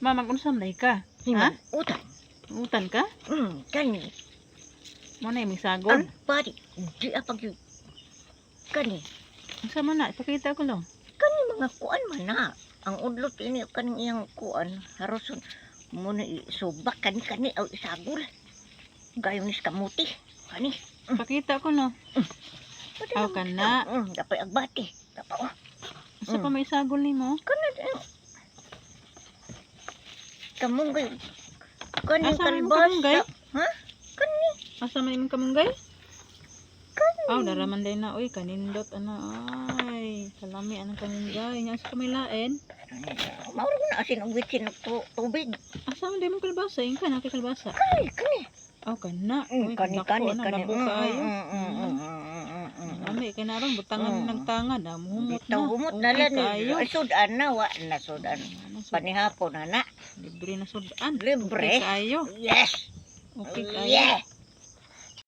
Mama, kung saan ka? Himan, utan. Utan ka? Hmm, kani. Mo na yung sagol? Ang pari. Di apag yun. Kani. Asa man na? Ipakita ko lang. Kani mga kuan man na. Ang udlot ini kaning iyang kuan. Haroson. Muna isubak kani kani o isagol. Gayon ni kamuti. Kani. Ipakita ko no. Pwede Aw, naman. kana. Hmm, dapat agbati. Dapat oh. Mm. pa may sagol ni mo? Kana din. Kamunggay. Kani Asa may kalbasa. Ha? Asa may kamunggay? Aw, daraman day na. Uy, kanindot. Ano? Ay, kalami. Anong kamunggay? Asa ka may lain? Mauro na asin og witsin tu- tubig. Asa man day mong kalbasa? Yung ka na kay kalbasa. Kani, kani. Aw, kana. Mm, Uy, kani, dako kani, na. kani. Labo Mm, kaayo. mm, mm, mm, mm, mm, mm, mm. Ami, kay narang butangan Mm. nagtangad. Ah, muhumot Bitaw na. humot Okay na lang kaayo. ni. Ay, sudan na, wa na sudan. Ano, sud- Panihapon na na. Libre na sudan. Libre? Okay kayo. Yes! Okay kayo. Yeah!